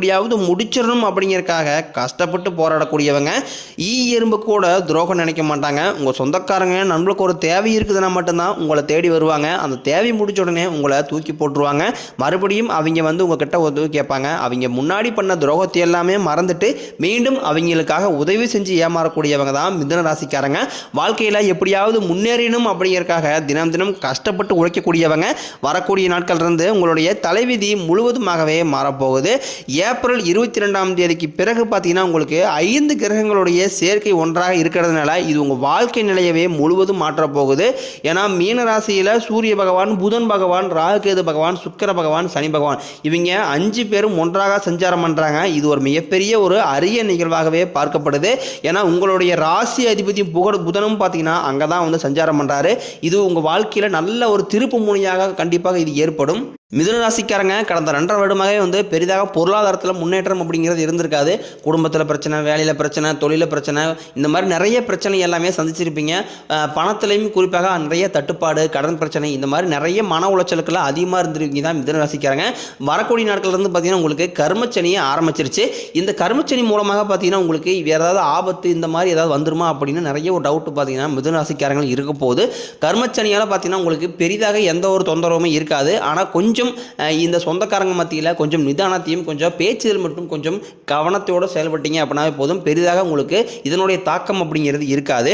எப்படியாவது முடிச்சிடணும் அப்படிங்கிறக்காக கஷ்டப்பட்டு போராடக்கூடியவங்க ஈ எறும்பு கூட துரோகம் நினைக்க மாட்டாங்க. உங்கள் சொந்தக்காரங்க நம்மளுக்கு ஒரு தேவை இருக்குதுன்னா மட்டும்தான் உங்களை தேடி வருவாங்க. அந்த தேவை முடிச்ச உடனே உங்களை தூக்கி போட்டுருவாங்க. மறுபடியும் அவங்க வந்து உங்ககிட்ட உதவி கேட்பாங்க. அவங்க முன்னாடி பண்ண துரோகத்தை எல்லாமே மறந்துட்டு மீண்டும் அவங்களுக்காக உதவி செஞ்சு ஏமாறக்கூடியவங்க தான் மிதுன ராசிக்காரங்க. வாழ்க்கையில் எப்படியாவது முன்னேறணும் அப்படிங்கிறக்காக தினம் தினம் கஷ்டப்பட்டு உழைக்கக்கூடியவங்க. வரக்கூடிய நாட்கள் இருந்து உங்களுடைய தலைவிதி முழுவதுமாகவே மாறப்போகுது. ஏப்ரல் இருபத்தி ரெண்டாம் தேதிக்கு பிறகு பார்த்தீங்கன்னா உங்களுக்கு ஐந்து கிரகங்களுடைய சேர்க்கை ஒன்றாக இருக்கிறதுனால இது உங்கள் வாழ்க்கை நிலையவே முழுவதும் மாற்றப் போகுது ஏன்னா மீன ராசியில் சூரிய பகவான் புதன் பகவான் ராகுகேது பகவான் சுக்கர பகவான் சனி பகவான் இவங்க அஞ்சு பேரும் ஒன்றாக சஞ்சாரம் பண்ணுறாங்க இது ஒரு மிகப்பெரிய ஒரு அரிய நிகழ்வாகவே பார்க்கப்படுது. ஏன்னா உங்களுடைய ராசி அதிபதி புகழ் புதனும் பார்த்தீங்கன்னா அங்கே தான் வந்து சஞ்சாரம் பண்ணுறாரு இது உங்கள் வாழ்க்கையில் நல்ல ஒரு திருப்பு முனையாக கண்டிப்பாக இது ஏற்படும். மிதுன ராசிக்காரங்க கடந்த ரெண்டரை வருடமாகவே வந்து பெரிதாக பொருளாதாரத்தில் முன்னேற்றம் அப்படிங்கிறது இருந்திருக்காது. குடும்பத்தில் பிரச்சனை வேலையில் பிரச்சனை தொழிலில் பிரச்சனை இந்த மாதிரி நிறைய பிரச்சனை எல்லாமே சந்திச்சிருப்பீங்க. அஹ் பணத்துலையும் குறிப்பாக நிறைய தட்டுப்பாடு கடன் பிரச்சனை இந்த மாதிரி நிறைய மன உளைச்சலுக்கெல்லாம் அதிகமாக இருந்திருக்கீங்க தான் மிதுன ராசிக்காரங்க. வரக்கூடிய நாட்கள் இருந்து பார்த்தீங்கன்னா உங்களுக்கு கர்மச்சனியை ஆரம்பிச்சிருச்சு. இந்த கர்மச்சனி மூலமாக பார்த்தீங்கன்னா உங்களுக்கு வேறு ஏதாவது ஆபத்து இந்த மாதிரி ஏதாவது வந்துருமா அப்படின்னு நிறைய ஒரு டவுட்டு பார்த்தீங்கன்னா மிதுன ராசிக்காரங்கள் இருக்க போகுது. கர்மச்சனியால் பார்த்தீங்கன்னா உங்களுக்கு பெரிதாக எந்த ஒரு தொந்தரவுமே இருக்காது. ஆனால் கொஞ்சம் கொஞ்சம் இந்த சொந்தக்காரங்க மத்தியில் கொஞ்சம் நிதானத்தையும் கொஞ்சம் பேச்சுதல் மட்டும் கொஞ்சம் கவனத்தோடு செயல்பட்டீங்க அப்படின்னாவே போதும். பெரிதாக உங்களுக்கு இதனுடைய தாக்கம் அப்படிங்கிறது இருக்காது.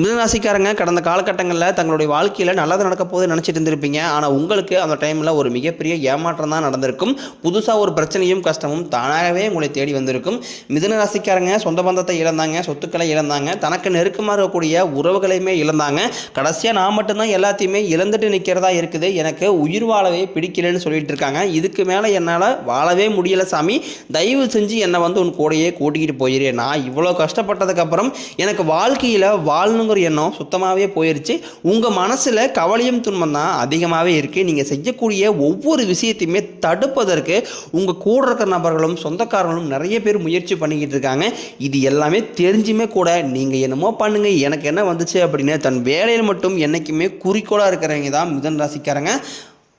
மிதராசிக்காரங்க கடந்த காலகட்டங்களில் தங்களுடைய வாழ்க்கையில் நல்லது நடக்க போது நினச்சிட்டு இருந்திருப்பீங்க. ஆனால் உங்களுக்கு அந்த டைமில் ஒரு மிகப்பெரிய ஏமாற்றம் தான் நடந்திருக்கும். புதுசாக ஒரு பிரச்சனையும் கஷ்டமும் தானாகவே உங்களை தேடி வந்திருக்கும். மிதனராசிக்காரங்க சொந்த பந்தத்தை இழந்தாங்க சொத்துக்களை இழந்தாங்க தனக்கு நெருக்கமாக இருக்கக்கூடிய உறவுகளையுமே இழந்தாங்க. கடைசியாக நான் மட்டும்தான் எல்லாத்தையுமே இழந்துட்டு நிற்கிறதா இருக்குது. எனக்கு உயிர் வாழவே பிடிக்கலன்னு சொல்லிட்டு இருக்காங்க. இதுக்கு மேலே என்னால் வாழவே முடியல சாமி. தயவு செஞ்சு என்னை வந்து உன் கூடையே கூட்டிக்கிட்டு போயிரு. நான் இவ்வளோ கஷ்டப்பட்டதுக்கப்புறம் எனக்கு வாழ்க்கையில் வாழணுங்கிற எண்ணம் சுத்தமாகவே போயிருச்சு. உங்கள் மனசில் கவலையும் துன்பம் தான் அதிகமாகவே இருக்குது நீங்கள் செய்யக்கூடிய ஒவ்வொரு விஷயத்தையுமே தடுப்பதற்கு உங்கள் கூட இருக்கிற நபர்களும் சொந்தக்காரங்களும் நிறைய பேர் முயற்சி பண்ணிக்கிட்டு இருக்காங்க. இது எல்லாமே தெரிஞ்சுமே கூட நீங்கள் என்னமோ பண்ணுங்கள் எனக்கு என்ன வந்துச்சு அப்படின்னு தன் வேலையில் மட்டும் என்றைக்குமே குறிக்கோளாக இருக்கிறவங்க தான் மிதன் ராசிக்காரங்க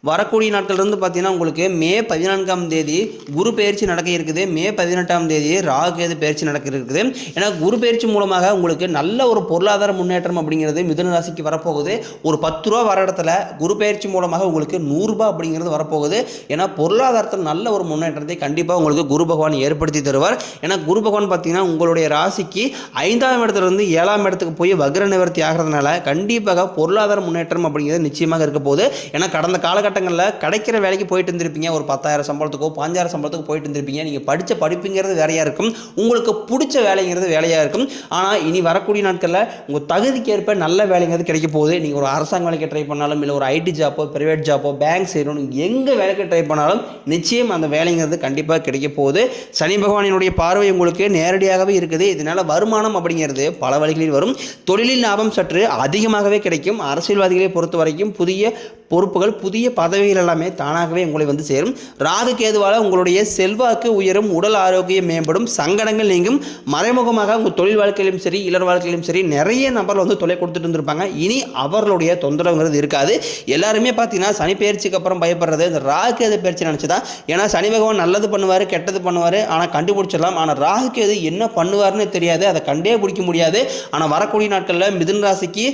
வரக்கூடிய நாட்கள்லேருந்து பார்த்தீங்கன்னா உங்களுக்கு மே பதினான்காம் தேதி குரு பயிற்சி நடக்க இருக்குது. மே பதினெட்டாம் தேதி ராகுகேது பயிற்சி நடக்க இருக்குது. ஏன்னா குரு பயிற்சி மூலமாக உங்களுக்கு நல்ல ஒரு பொருளாதார முன்னேற்றம் அப்படிங்கிறது மிதுன ராசிக்கு வரப்போகுது. ஒரு பத்து ரூபா வர இடத்துல குரு பயிற்சி மூலமாக உங்களுக்கு நூறுரூபா அப்படிங்கிறது வரப்போகுது. ஏன்னா பொருளாதாரத்தில் நல்ல ஒரு முன்னேற்றத்தை கண்டிப்பாக உங்களுக்கு குரு பகவான் ஏற்படுத்தி தருவார். ஏன்னா குரு பகவான் பார்த்தீங்கன்னா உங்களுடைய ராசிக்கு ஐந்தாம் இடத்துல இருந்து ஏழாம் இடத்துக்கு போய் வக்ர நிவர்த்தி ஆகிறதுனால கண்டிப்பாக பொருளாதார முன்னேற்றம் அப்படிங்கிறது நிச்சயமாக இருக்க போகுது. ஏன்னா கடந்த காலகட்டங்களில் கிடைக்கிற வேலைக்கு போயிட்டு இருந்திருப்பீங்க. ஒரு பத்தாயிரம் சம்பளத்துக்கோ பாஞ்சாயிரம் சம்பளத்துக்கு போயிட்டு இருந்திருப்பீங்க. நீங்கள் படித்த படிப்புங்கிறது வேறையாக இருக்கும். உங்களுக்கு பிடிச்ச வேலைங்கிறது வேலையாக இருக்கும். ஆனால் இனி வரக்கூடிய நாட்களில் உங்கள் தகுதிக்கு ஏற்ப நல்ல வேலைங்கிறது கிடைக்க போகுது. நீங்கள் ஒரு அரசாங்க வேலைக்கு ட்ரை பண்ணாலும் இல்லை ஒரு ஐடி ஜாப்போ ப்ரைவேட் ஜாப்போ பேங்க் செய்யணும் எங்கே வேலைக்கு ட்ரை பண்ணாலும் நிச்சயம் அந்த வேலைங்கிறது கண்டிப்பாக கிடைக்க போகுது. சனி பகவானினுடைய பார்வை உங்களுக்கு நேரடியாகவே இருக்குது. இதனால் வருமானம் அப்படிங்கிறது பல வழிகளில் வரும். தொழிலில் லாபம் சற்று அதிகமாகவே கிடைக்கும். அரசியல்வாதிகளை பொறுத்த வரைக்கும் புதிய பொறுப்புகள் புதிய பதவிகள் எல்லாமே தானாகவே உங்களை வந்து சேரும். ராகு கேதுவால் உங்களுடைய செல்வாக்கு உயரும் உடல் ஆரோக்கியம் மேம்படும் சங்கடங்கள் நீங்கும். மறைமுகமாக உங்கள் தொழில் வாழ்க்கையிலும் சரி இளர் வாழ்க்கையிலும் சரி நிறைய நபர்கள் வந்து தொலை கொடுத்துட்டு இருந்திருப்பாங்க. இனி அவர்களுடைய தொந்தரவுங்கிறது இருக்காது. எல்லாருமே பார்த்தீங்கன்னா சனி பயிற்சிக்கு அப்புறம் பயப்படுறது இந்த ராகு கேது பயிற்சி நினச்சதான். ஏன்னா சனி பகவான் நல்லது பண்ணுவார் கெட்டது பண்ணுவார் ஆனால் கண்டுபிடிச்சிடலாம். ஆனால் ராகு கேது என்ன பண்ணுவார்னு தெரியாது அதை கண்டே பிடிக்க முடியாது. ஆனால் வரக்கூடிய நாட்களில் மிதுன் ராசிக்கு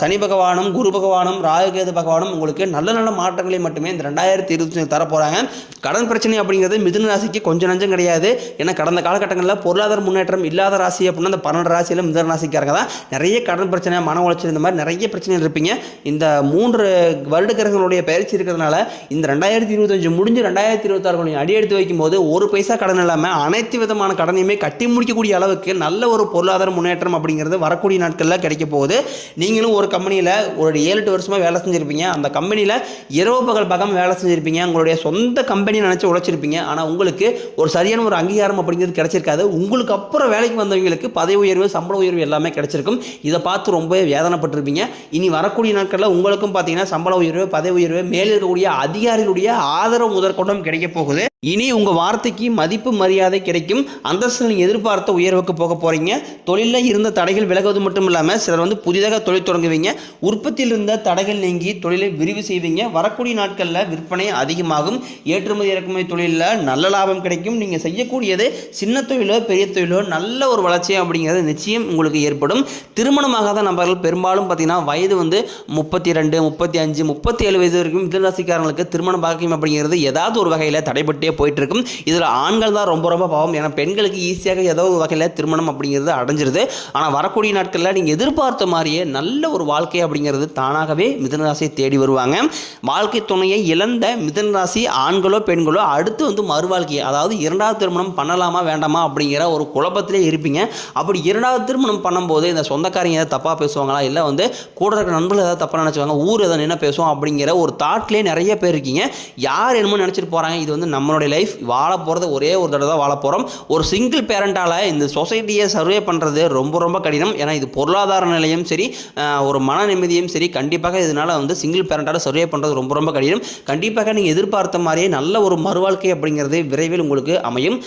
சனி பகவானும் குரு பகவானும் ராகு கேது பகவானும் உங்களுக்கு நல்ல நல்ல மாற்றங்களை மட்டுமே இந்த ரெண்டாயிரத்தி இருபத்தி தர கடன் பிரச்சனை அப்படிங்கிறது மிதுன ராசிக்கு கொஞ்சம் நஞ்சம் கிடையாது. ஏன்னா கடந்த காலகட்டங்களில் பொருளாதார முன்னேற்றம் இல்லாத ராசி அப்படின்னா அந்த பன்னெண்டு ராசியில் மிதுன ராசிக்காரங்க தான். நிறைய கடன் பிரச்சனை மன உளைச்சல் இந்த மாதிரி நிறைய பிரச்சனைகள் இருப்பீங்க. இந்த மூன்று வருட கிரகங்களுடைய பயிற்சி இருக்கிறதுனால இந்த ரெண்டாயிரத்தி இருபத்தஞ்சு முடிஞ்சு ரெண்டாயிரத்தி இருபத்தாறு நீங்கள் அடி எடுத்து வைக்கும்போது ஒரு பைசா கடன் இல்லாமல் அனைத்து விதமான கடனையுமே கட்டி முடிக்கக்கூடிய அளவுக்கு நல்ல ஒரு பொருளாதார முன்னேற்றம் அப்படிங்கிறது வரக்கூடிய நாட்களில் கிடைக்க போகுது. நீங்களும் ஒரு கம்பெனியில் ஒரு ஏழு எட்டு வருஷமாக வேலை செஞ்சுருப்பீங்க. அந்த கம்பெனியில் இரவு பகல் பக்கம் வேலை செஞ்சுருப்பீங்க. உங்களுடைய சொந்த கம்பெனி நினச்சி உழைச்சிருப்பீங்க. ஆனால் உங்களுக்கு ஒரு சரியான ஒரு அங்கீகாரம் அப்படிங்கிறது கிடைச்சிருக்காது. உங்களுக்கு அப்புறம் வேலைக்கு வந்தவங்களுக்கு பதவி உயர்வு சம்பள உயர்வு எல்லாமே கிடைச்சிருக்கும். இதை பார்த்து ரொம்பவே வேதனைப்பட்டிருப்பீங்க. இனி வரக்கூடிய நாட்களில் உங்களுக்கும் பார்த்தீங்கன்னா சம்பள உயர்வு பதவி உயர்வு மேலே இருக்கக்கூடிய அதிகாரிகளுடைய ஆதரவு முதற்கொண்டும் கிடைக்க போகுது. இனி உங்கள் வார்த்தைக்கு மதிப்பு மரியாதை கிடைக்கும். அந்தஸ்து நீங்கள் எதிர்பார்த்த உயர்வுக்கு போக போகிறீங்க தொழிலில் இருந்த தடைகள் விலகுவது மட்டும் இல்லாமல் சிலர் வந்து புதிதாக தொழில் தொடங்குவீங்க. உற்பத்தியில் இருந்த தடைகள் நீங்கி தொழிலை விரிவு செய்வீங்க. வர வரக்கூடிய நாட்களில் விற்பனை அதிகமாகும். ஏற்றுமதி இறக்குமதி தொழிலில் நல்ல லாபம் கிடைக்கும். நீங்கள் செய்யக்கூடியது சின்ன தொழிலோ பெரிய தொழிலோ நல்ல ஒரு வளர்ச்சி அப்படிங்கிறது நிச்சயம் உங்களுக்கு ஏற்படும். திருமணமாகாத நபர்கள் பெரும்பாலும் பார்த்தீங்கன்னா வயது வந்து முப்பத்தி ரெண்டு முப்பத்தி அஞ்சு முப்பத்தி ஏழு வயது வரைக்கும் மிதராசிக்காரங்களுக்கு திருமண பாக்கியம் அப்படிங்கிறது ஏதாவது ஒரு வகையில் தடைபட்டே போயிட்டு இருக்கும் இதில் ஆண்கள் தான் ரொம்ப ரொம்ப பாவம். ஏன்னா பெண்களுக்கு ஈஸியாக ஏதோ ஒரு வகையில் திருமணம் அப்படிங்கிறது அடைஞ்சிருது. ஆனால் வரக்கூடிய நாட்களில் நீங்கள் எதிர்பார்த்த மாதிரியே நல்ல ஒரு வாழ்க்கை அப்படிங்கிறது தானாகவே மிதனராசியை தேடி வருவாங்க. வாழ்க்கை துணையை இழந்த மிதனராசி ஆண்களோ பெண்களோ அடுத்து வந்து மறுவாழ்க்கை அதாவது இரண்டாவது திருமணம் பண்ணலாமா வேண்டாமா அப்படிங்கிற ஒரு குழப்பத்திலே இருப்பீங்க. அப்படி இரண்டாவது திருமணம் பண்ணும்போது இந்த சொந்தக்காரங்க ஏதாவது தப்பாக பேசுவாங்களா? இல்லை வந்து கூட இருக்கிற நண்பர்கள் ஏதாவது தப்பாக நினச்சிவாங்க ஊர் எதாவது என்ன பேசுவோம் அப்படிங்கிற ஒரு தாட்லேயே நிறைய பேர் இருக்கீங்க. யார் என்னமோ நினச்சிட்டு போகிறாங்க இது வந்து நம்மளுடைய லைஃப் வாழ போகிறது ஒரே ஒரு தடவை தான் வாழ போகிறோம் ஒரு சிங்கிள் பேரண்டால் இந்த சொசைட்டியை சர்வே பண்ணுறது ரொம்ப ரொம்ப கடினம். ஏன்னா இது பொருளாதார நிலையும் சரி ஒரு மன நிம்மதியும் சரி கண்டிப்பாக இதனால் வந்து சிங்கிள் பேரண்டால் சர்வே பண்ணுறது ரொம்ப ரொம்ப கடினம். கண்டிப்பாக நீங்கள் எதிர்பார்த்த மாதிரியே நல்ல ஒரு மறுவாழ்க்கை அப்படிங்கிறது விரைவில் உங்களுக்கு அமையும்.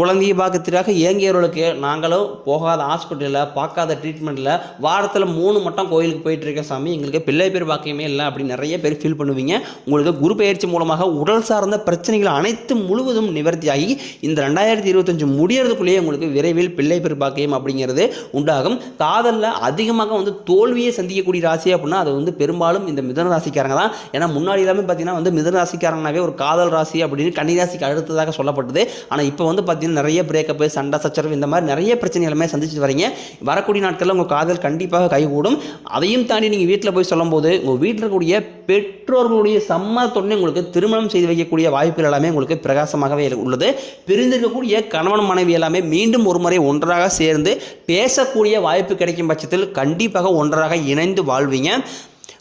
குழந்தைய பார்க்கறதுக்காக ஏங்கியவர்களுக்கு நாங்களும் போகாத ஹாஸ்பிட்டலில் பார்க்காத ட்ரீட்மெண்ட்டில் வாரத்தில் மூணு மட்டும் கோயிலுக்கு போயிட்டுருக்க சாமி எங்களுக்கு பிள்ளை பேர் பாக்கியமே இல்லை அப்படின்னு நிறைய பேர் ஃபீல் பண்ணுவீங்க. உங்களுக்கு குரு பயிற்சி மூலமாக உடல் சார்ந்த பிரச்சனைகள் அனைத்து முழுவதும் நிவர்த்தியாகி இந்த ரெண்டாயிரத்தி இருபத்தஞ்சு முடியறதுக்குள்ளேயே உங்களுக்கு விரைவில் பிள்ளை பேர் பாக்கியம் அப்படிங்கிறது உண்டாகும். காதலில் அதிகமாக வந்து தோல்வியை சந்திக்கக்கூடிய ராசி அப்படின்னா அது வந்து பெரும்பாலும் இந்த மிதன ராசிக்காரங்க தான். ஏன்னா முன்னாடி எல்லாமே பார்த்தீங்கன்னா வந்து மிதன ராசிக்காரங்கனாவே ஒரு காதல் ராசி அப்படின்னு கன்னிராசிக்கு அடுத்ததாக சொல்லப்பட்டது. ஆனால் இப்போ வந்து பார்த்தீங்கன்னா நிறைய பிரேக்கப்பு சண்டை சச்சரவு இந்த மாதிரி நிறைய பிரச்சனைகளுமே சந்திச்சுட்டு வரீங்க. வரக்கூடிய நாட்களில் உங்கள் காதல் கண்டிப்பாக கைகூடும். அதையும் தாண்டி நீங்கள் வீட்டில் போய் சொல்லும்போது உங்கள் வீட்டில் இருக்கக்கூடிய பெற்றோர்களுடைய சம்மதத்துடனே உங்களுக்கு திருமணம் செய்து வைக்கக்கூடிய வாய்ப்புகள் எல்லாமே உங்களுக்கு பிரகாசமாகவே உள்ளது. பிரிந்திருக்கக்கூடிய கணவன் மனைவி எல்லாமே மீண்டும் ஒரு முறை ஒன்றாக சேர்ந்து பேசக்கூடிய வாய்ப்பு கிடைக்கும் பட்சத்தில் கண்டிப்பாக ஒன்றாக இணைந்து வாழ்வீங்க.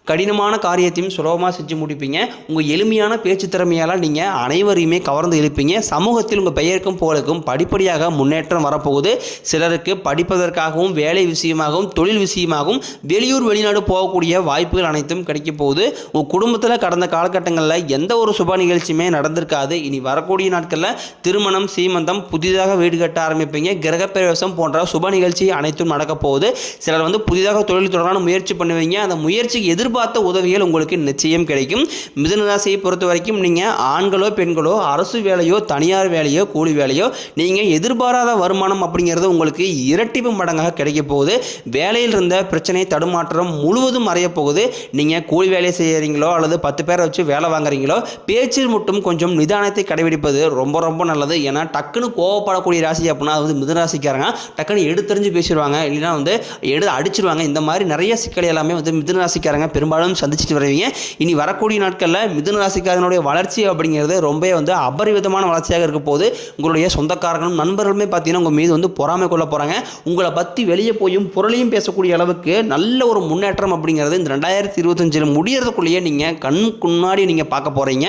கடினமான காரியத்தையும் சுலபமாக செஞ்சு முடிப்பீங்க. உங்கள் எளிமையான பேச்சு திறமையால் நீங்கள் அனைவரையுமே கவர்ந்து இழுப்பீங்க. சமூகத்தில் உங்கள் பெயருக்கும் புகழுக்கும் படிப்படியாக முன்னேற்றம் வரப்போகுது. சிலருக்கு படிப்பதற்காகவும் வேலை விஷயமாகவும் தொழில் விஷயமாகவும் வெளியூர் வெளிநாடு போகக்கூடிய வாய்ப்புகள் அனைத்தும் கிடைக்க போகுது. உங்கள் குடும்பத்தில் கடந்த காலகட்டங்களில் எந்த ஒரு சுப நிகழ்ச்சியுமே நடந்திருக்காது. இனி வரக்கூடிய நாட்களில் திருமணம் சீமந்தம் புதிதாக வீடு கட்ட ஆரம்பிப்பீங்க. கிரகப்பிரவேசம் போன்ற சுப நிகழ்ச்சி அனைத்தும் நடக்க போகுது. சிலர் வந்து புதிதாக தொழில் தொடரான முயற்சி பண்ணுவீங்க. அந்த முயற்சிக்கு எதிர்பார்த்த உதவிகள் உங்களுக்கு நிச்சயம் கிடைக்கும். மிதுன ராசியை பொறுத்த வரைக்கும் நீங்கள் ஆண்களோ பெண்களோ அரசு வேலையோ தனியார் வேலையோ கூலி வேலையோ நீங்கள் எதிர்பாராத வருமானம் அப்படிங்கிறது உங்களுக்கு இரட்டிப்பு மடங்காக கிடைக்க போகுது. வேலையில் இருந்த பிரச்சனை தடுமாற்றம் முழுவதும் மறைய போகுது. நீங்கள் கூலி வேலை செய்கிறீங்களோ அல்லது பத்து பேரை வச்சு வேலை வாங்குறீங்களோ பேச்சில் மட்டும் கொஞ்சம் நிதானத்தை கடைபிடிப்பது ரொம்ப ரொம்ப நல்லது. ஏன்னா டக்குன்னு கோவப்படக்கூடிய ராசி அப்படின்னா அது வந்து மிதுனராசிக்காரங்க டக்குன்னு எடுத்தறிஞ்சு பேசிடுவாங்க. இல்லைன்னா வந்து எடு அடிச்சிருவாங்க. இந்த மாதிரி நிறைய சிக்கல் எல்லாமே வந்து மிதுன ராசிக்காரங்க பெரும்பாலும் சந்திச்சுட்டு வருவீங்க. இனி வரக்கூடிய நாட்களில் மிதுன ராசிக்காரனுடைய வளர்ச்சி அப்படிங்கிறது ரொம்பவே வந்து அபரிவிதமான வளர்ச்சியாக இருக்க போது உங்களுடைய சொந்தக்காரர்களும் நண்பர்களுமே பார்த்தீங்கன்னா உங்கள் மீது வந்து பொறாமை கொள்ள போகிறாங்க உங்களை பற்றி வெளியே போயும் பொருளையும் பேசக்கூடிய அளவுக்கு நல்ல ஒரு முன்னேற்றம் அப்படிங்கிறது இந்த ரெண்டாயிரத்தி இருபத்தஞ்சில் முடியறதுக்குள்ளேயே நீங்கள் கண் முன்னாடி நீங்கள் பார்க்க போகிறீங்க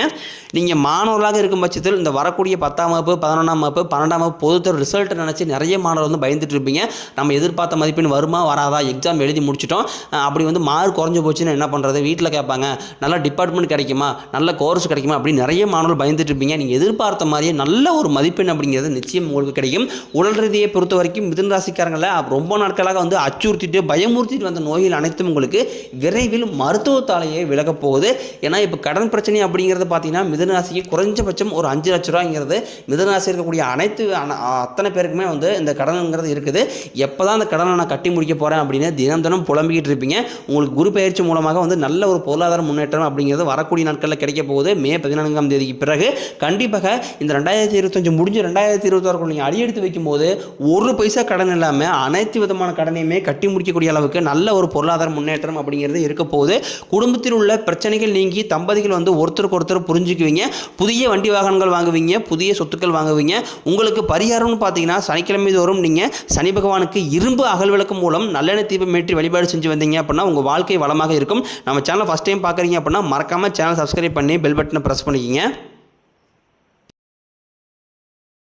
நீங்கள் மாணவர்களாக இருக்கும் பட்சத்தில் இந்த வரக்கூடிய பத்தாம் வகுப்பு பதினொன்றாம் வகுப்பு பன்னெண்டாம் வகுப்பு பொதுத்தர் ரிசல்ட்டை நினச்சி நிறைய மாணவர் வந்து பயந்துட்டு இருப்பீங்க. நம்ம எதிர்பார்த்த மதிப்பெண் வருமா வராதா? எக்ஸாம் எழுதி முடிச்சிட்டோம். அப்படி வந்து மார்க் குறைஞ்சு போச்சுன்னா என்ன பண்ணுறது வீட்டில் கேட்பாங்க. நல்ல டிபார்ட்மெண்ட் கிடைக்குமா? நல்ல கோர்ஸ் கிடைக்குமா? அப்படின்னு நிறைய மாணவர்கள் பயந்துட்டு இருப்பீங்க. நீங்கள் எதிர்பார்த்த மாதிரியே நல்ல ஒரு மதிப்பெண் அப்படிங்கிறது நிச்சயம் உங்களுக்கு கிடைக்கும். உடல் ரீதியை பொறுத்த வரைக்கும் மிதுன ராசிக்காரங்களை ரொம்ப நாட்களாக வந்து அச்சுறுத்திட்டு பயமுறுத்திட்டு வந்த நோய்கள் அனைத்தும் உங்களுக்கு விரைவில் மருத்துவத்தாலேயே விலகப் போகுது. ஏன்னா இப்போ கடன் பிரச்சனை அப்படிங்கிறது பார்த்தீங்கன்னா மிதனராசிக்கு குறைஞ்சபட்சம் ஒரு அஞ்சு லட்ச ரூபாங்கிறது மிதனராசி இருக்கக்கூடிய அனைத்து அத்தனை பேருக்குமே வந்து இந்த கடனுங்கிறது இருக்குது. எப்போ தான் அந்த கடனை நான் கட்டி முடிக்க போகிறேன் அப்படின்னு தினம் தினம் புலம்பிக்கிட்டு இருப்பீங்க. உங்களுக்கு குரு பயிற்சி மூலமாக வந்து நல்ல ஒரு பொருளாதார முன்னேற்றம் அப்படிங்கிறது வரக்கூடிய நாட்களில் கிடைக்க போகுது. மே பதினான்காம் தேதிக்கு பிறகு கண்டிப்பாக இந்த ரெண்டாயிரத்தி இருபத்தஞ்சு முடிஞ்சு ரெண்டாயிரத்தி இருபத்தாறுக்குள்ள நீங்கள் அடியெடுத்து வைக்கும்போது ஒரு பைசா கடன் இல்லாமல் அனைத்து விதமான கடனையுமே கட்டி முடிக்கக்கூடிய அளவுக்கு நல்ல ஒரு பொருளாதார முன்னேற்றம் அப்படிங்கிறது இருக்க போகுது. குடும்பத்தில் உள்ள பிரச்சனைகள் நீங்கி தம்பதிகள் வந்து ஒருத்தருக்கு ஒருத்தர் புரிஞ்சுக்குவீங்க. புதிய வண்டி வாகனங்கள் வாங்குவீங்க. புதிய சொத்துக்கள் வாங்குவீங்க. உங்களுக்கு பரிகாரம்னு பார்த்தீங்கன்னா சனிக்கிழமை தோறும் நீங்கள் சனி பகவானுக்கு இரும்பு அகல் விளக்கு மூலம் நல்லெண்ணெய் தீபம் ஏற்றி வழிபாடு செஞ்சு வந்தீங்க அப்படின்னா உங்கள் வாழ்க்கை வளமாக இருக்கும். நம்ம சேனல் ஃபஸ்ட் டைம் பார்க்குறீங்க அப்படின்னா மறக்காமல் சேனல் சப்ஸ்கிரைப் பண்ணி பெல் பட்டனை ப்ரெஸ் பண்ணிக்கிங்க.